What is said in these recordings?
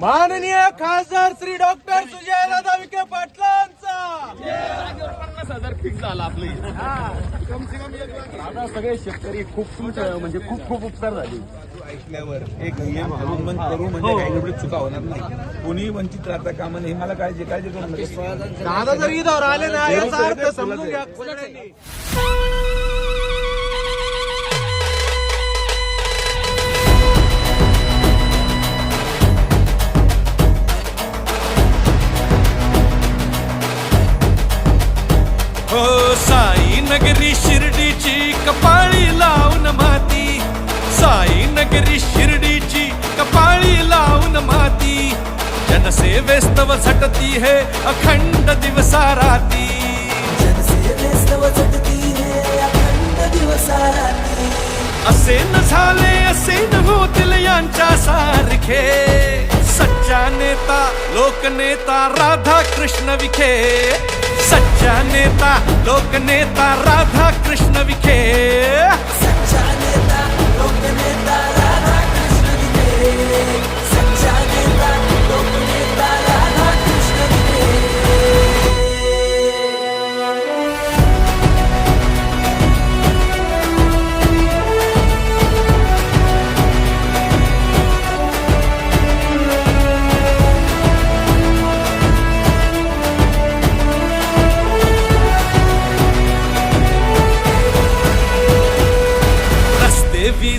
माननीय खासदार श्री डॉक्टर सुजयदादा विखे पाटलांचा. पन्नास हजार फिक्स झाला आपलं आता सगळे शेतकरी खूप खूप म्हणजे खूप खूप उपकार झाले. ऐकल्यावर एक नियम अवलंबन करू म्हणजे काही एवढी चुका होणार नाही. कोणी वंचित राहता कामा नये. हे मला काळजी काळजी करू नका दादा जर इथं आले ना याचा अर्थ समजून घ्या कपाळी लावून माती. साई नगरी शिर्डीची कपाळी लावून माती. जनसेवेस्तव झटती हे अखंड दिवसा राती जनसेवेस्तव झटती हे अखंड असे न झाले असे न होतील यांच्या सारखे. सच्चा नेता लोकनेता राधा कृष्ण विखे. सच्चा नेता लोकनेता राधा कृष्ण विखे।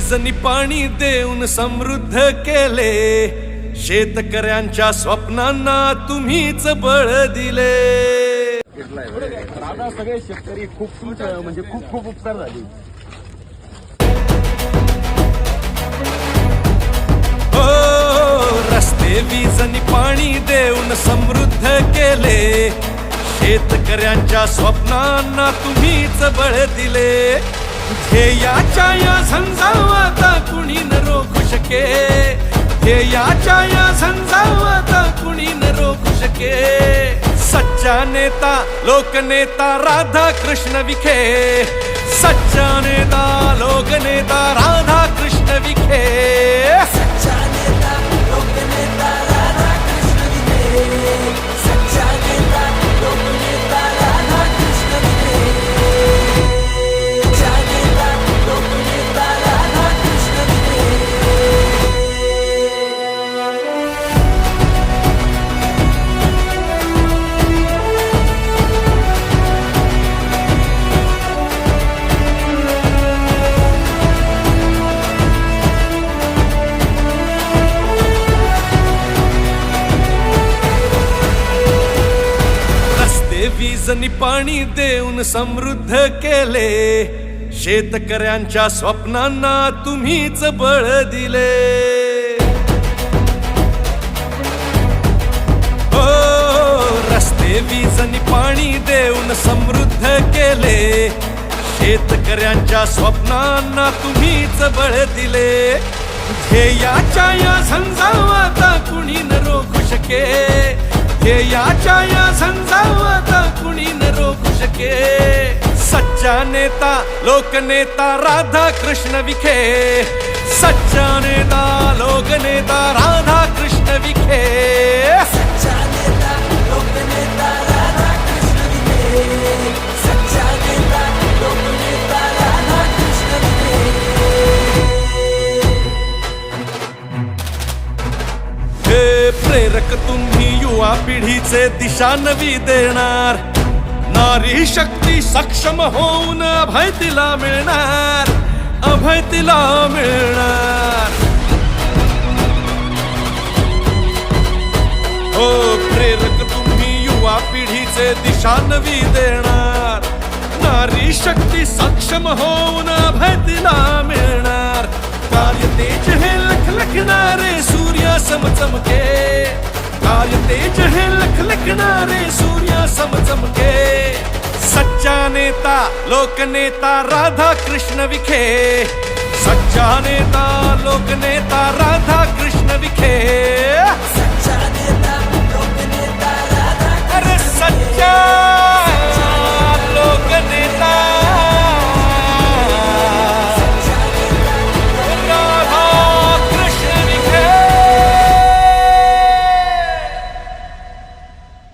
वीजनी पाणी देऊन समृद्ध केले. शेतकऱ्यांच्या स्वप्नांना तुम्हीच बळ दिले. आता सगळे शेतकरी खूप खूप म्हणजे खूप खूप उपकार झाले. हो रस्ते वीजनी पाणी देऊन समृद्ध केले. शेतकऱ्यांच्या स्वप्नांना तुम्हीच बळ दिले. ध्येयाच्या या झंझावाता कुणी न रोखू शके. ध्येयाच्या या झंझावाता कुणी न रोखू शके. सच्चा नेता लोकनेता राधा कृष्ण विखे. सच्चा नेता लोकनेता राधा कृष्ण विखे. रस्ते पाणी देऊन समृद्ध केले. शेतकऱ्यांच्या स्वप्नांना तुम्हीच बळ दिले. हो रस्ते वीजनी पाणी देऊन समृद्ध केले. शेतकऱ्यांच्या स्वप्नांना तुम्हीच बळ दिले. ध्येयाच्या या झंझावाता कुणी न रोखू शके. ध्येयाच्या या झंझावाता कुणी न रोखू शके सच्चा नेता लोकनेता राधा कृष्ण विखे. सच्चा नेता लोकनेता राधा कृष्ण विखे. युवा पिढीचे दिशा नवी देणार. नारी शक्ती सक्षम होऊन अभय तिला मिळणार. अभय तिला मिळणार. हो प्रेरक तुम्ही युवा पिढीचे दिशा नवी देणार. नारी शक्ती सक्षम होऊन अभय तिला मिळणार. कार्य तेज हे लखलखणारे सूर्य समचमके. काय तेज हे लखलखणारे सूर्य समचमके सच्चा नेता लोकनेता राधा कृष्ण विखे। सच्चा नेता लोकनेता राधा कृष्ण विखे।